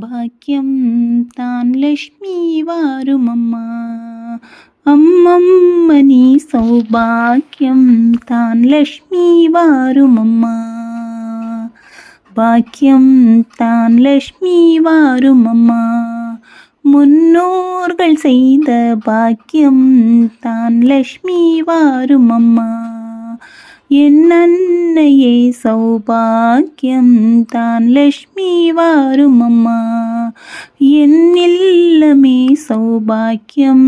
பாக்கியம் தான் லக்ஷ்மி வாருமம்மா. அம்மம்ம நீ சௌபாக்கியம் தான் லக்ஷ்மி வாருமம்மா. பாக்கியம் தான் லக்ஷ்மி வாருமம்மா. முன்னோர்கள் செய்த பாக்கியம் தான் லக்ஷ்மி வாரும் அம்மா அன்னையே சௌபாக்கியம் தான் லக்ஷ்மி வாருமம்மா. என் இல்லமே சௌபாக்கியம்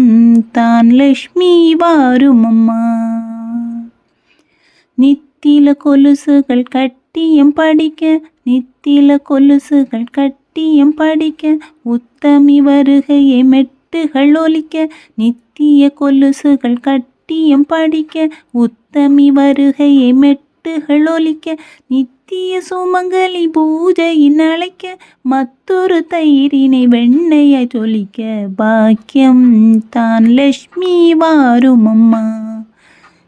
தான் லக்ஷ்மி வாருமம்மா. நித்தில கொலுசுகள் கட்டியம் படிக்க நித்தில கொலுசுகள் கட்டியம் படிக்க உத்தமி வருகையை மெட்டுகள் ஒலிக்க நித்திய கொலுசுகள் கட்டியம் படிக்க உத்தமி வருகையை மெட்டுகள் ஒலிக்க நித்திய சுமங்கலி பூஜையின் அழைக்க மற்றொரு தயிரினை வெண்ணையாய் சொலிக்க பாக்கியம் தான் லக்ஷ்மி வாருமம்மா.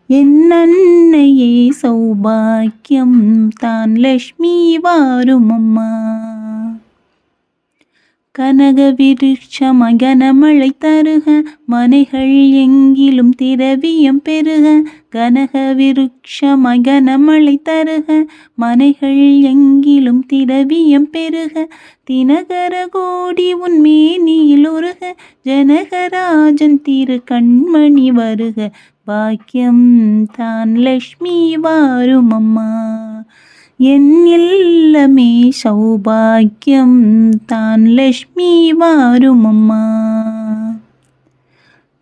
என் அன்னையே சௌபாக்கியம் தான் லக்ஷ்மி வாருமம்மா. கனக விருட்ச மகனமழை தருக மனைகள் எங்கிலும் திரவியம் பெருக கனக விருட்ச மகனமழை தருக மனைகள் எங்கிலும் திரவியம் பெருக தினகர கோடி உன்மேனியில் உருக ஜனகராஜன் திரு கண்மணி வருக. பாக்கியம் தான் லக்ஷ்மி வாரும் அம்மா എന്നെല്ലമേ സൗഭാഗ്യം താൻ ലക്ഷ്മി വാരുമമ്മ.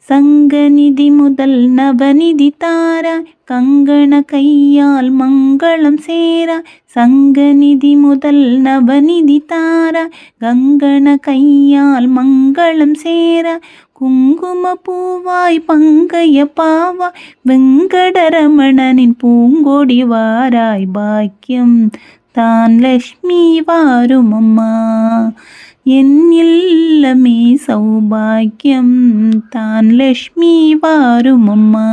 സംഘനിധി മുതൽ നവനിധി താര കങ്കണ കയ്യാൽ മംഗളം സേര. സംഘനിധി മുതൽ നവനിധി താര കങ്കണ കയ്യ மங்களம் சேர குங்கும பூவாய் பங்கைய பாவா வெங்கடரமணனின் பூங்கொடி வாராய் பாக்கியம். தான் லக்ஷ்மி வாருமம்மா என் இல்லமே சௌபாக்கியம். தான் லக்ஷ்மி வாருமம்மா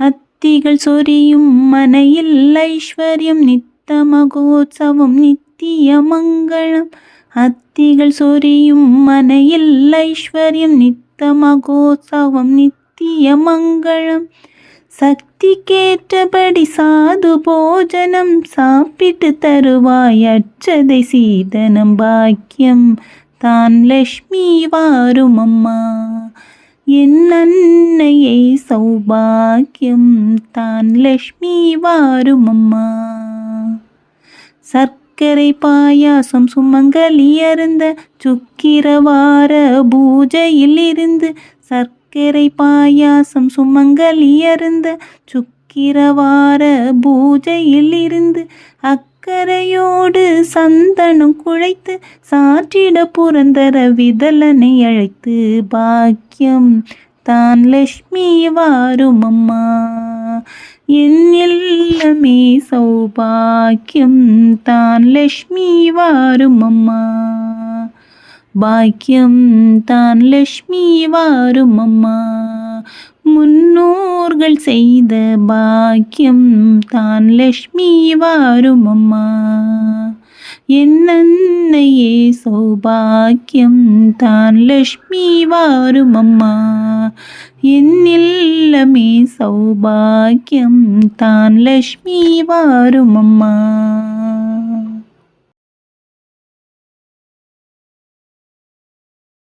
அத்திகள் சொரியும் மனையில் ஐஸ்வர்யம் நித்த மகோத்சவம் நித்திய மங்களம். அத்திகள் சொரியும் மனையில் ஐஸ்வர்யம் நித்த மகோத்சவம் நித்திய மங்களம். சக்தி கேட்டபடி சாது போஜனம் சாப்பிட்டு தருவாய் அச்சதை சீதனம் பாக்கியம். தான் லக்ஷ்மி வாரும் அம்மா என் அன்னையை சௌபாக்கியம். தான் லக்ஷ்மி வாரும் அம்மா. சர்க்க சர்க்கரை பாயாசம் சுமங்கலி அருந்த சுக்கிரவார பூஜையில் இருந்து சர்க்கரை பாயாசம் சுமங்கலி அருந்த சுக்கிரவார பூஜையில் இருந்து அக்கரையோடு சந்தனம் குழைத்து சாற்றிட புரந்தர விதலனை அழைத்து பாக்கியம். தான் லக்ஷ்மி வாரும் அம்மா. என்னில் இல்லமே சௌபாக்கியம். தான் லக்ஷ்மி வாருமம்மா பாக்கியம் தான் லக்ஷ்மி வாருமம்மா முன்னோர்கள் செய்த பாக்கியம் தான் லக்ஷ்மி வாருமம்மா என் அன்னையே சௌபாக்கியம் தான் லக்ஷ்மி வாருமம்மா. என் இல்லமே சௌபாக்கியம் தான் லக்ஷ்மி வாருமம்மா.